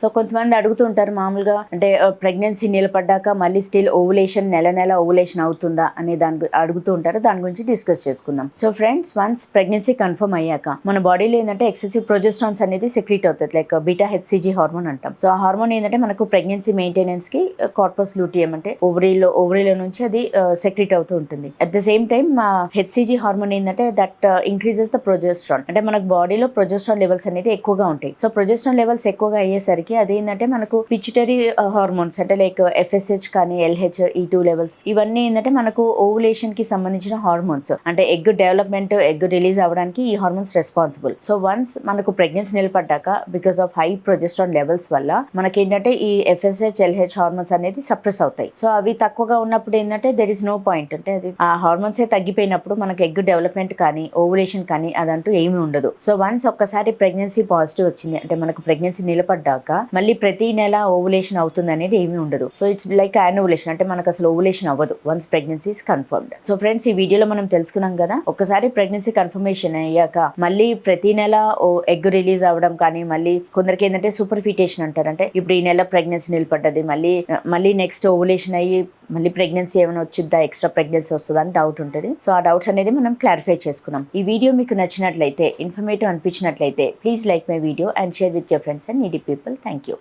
so కొంతమంది అడుగుతుంటారు మామూలుగా అంటే ప్రెగ్నెన్సీ నిలబడ్డాక మళ్ళీ స్టిల్ ఓవులేషన్ నెల నెల ఓవులేషన్ అవుతుందా అనే దాని అడుగుతూ ఉంటారు దాని గురించి డిస్కస్ చేసుకుందాం. So friends once pregnancy confirm అయ్యాక మన బాడీలో ఏంటంటే ఎక్సెసివ్ ప్రొజెస్ట్రాన్స్ అనేది సెక్రీట్ అవుతుంది లైక్ బీటా హెచ్సిజీ హార్మోన్ అంటాం. సో ఆ హార్మోన్ ఏంటంటే మనకు ప్రెగ్నెన్సీ మెయింటెనెన్స్కి uh, కార్పస్ లూటియం అంటే ఓవరీలో ఓవరీలో నుంచి అది uh, సెక్రీట్ అవుతూ ఉంటుంది. At the same time HCG hormone ఏంటంటే దట్ ఇంక్రీజెస్ ద ప్రొజెస్ట్రాన్ అంటే మనకు బాడీలో ప్రొజెస్ట్రాన్ లెవెల్స్ అనేది ఎక్కువగా ఉంటాయి. సో ప్రొజెస్ట్రాన్ లెవెల్స్ ఎక్కువగా అయ్యేసరికి అదేంటంటే మనకు పిచ్యుటరీ హార్మోన్స్ uh, అంటే లైక్ ఎఫ్ఎస్హెచ్ uh, కానీ ఎల్హెచ్ ఈ టూ లెవెల్స్ ఇవన్నీ ఏంటంటే మనకు ఓవులేషన్కి సంబంధించిన హార్మోన్స్ అంటే ఎగ్ డెవలప్మెంట్ ఎగ్ రిలీజ్ అవ్వడానికి ఈ హార్మోన్స్ రెస్పాన్సిబుల్ సో వన్స్ మనకు pregnancy నిలబడ్డాక because of high progesterone levels వల్ల మనకి ఏంటంటే ఈ ఎఫ్ఎస్హెచ్ ఎల్హెచ్ హార్మోన్స్ అనేది సప్రెస్ అవుతాయి. సో అవి తక్కువగా ఉన్నప్పుడు ఏంటంటే దెర్ ఇస్ నో పాయింట్ అంటే అది ఆ హార్మోన్స్ ఏ తగ్గిపోయినప్పుడు మనకి ఎగ్ డెవలప్మెంట్ కానీ ఓవులేషన్ కానీ అదంటూ ఏమీ ఉండదు. సో వన్స్ ఒక్కసారి ప్రెగ్నెన్సీ పాజిటివ్ వచ్చింది అంటే మనకు ప్రెగ్నెన్సీ నిలబడ్డాక మళ్ళీ ప్రతి నెల ఓవులేషన్ అవుతుంది అనేది ఏమీ ఉండదు. సో ఇట్స్ లైక్ యాన్యులేషన్ అంటే మనకు అసలు ఓవులేషన్ అవ్వదు. Once pregnancy is confirmed so friends ఈ వీడియోలో మనం తెలుసుకున్నాం కదా ఒకసారి ప్రెగ్నెన్సీ కన్ఫర్మేషన్ అయ్యాక మళ్ళీ ప్రతి నెల ఓ ఎగ్ రిలీజ్ అవ్వడం కానీ మళ్ళీ కొందరికి ఏంటంటే సూపర్ ఫిటేషన్ అంటారు. అంటే ఇప్పుడు ఈ నెల ప్రెగ్నెన్సీ నిలబడ్డది మళ్ళీ మళ్ళీ నెక్స్ట్ ఓవులేషన్ అయ్యి మళ్ళీ ప్రెగ్నెన్సీ ఏమైనా వచ్చిద్దా ఎక్స్ట్రా ప్రెగ్నెన్సీ వస్తుందా అని డౌట్ ఉంటుంది. సో ఆ డౌట్స్ అనేది మనం క్లారిఫై చేసుకున్నాం. ఈ వీడియో మీకు నచ్చినట్లయితే informative అనిపించినట్లయితే please like my video and share with your friends and needy people thank you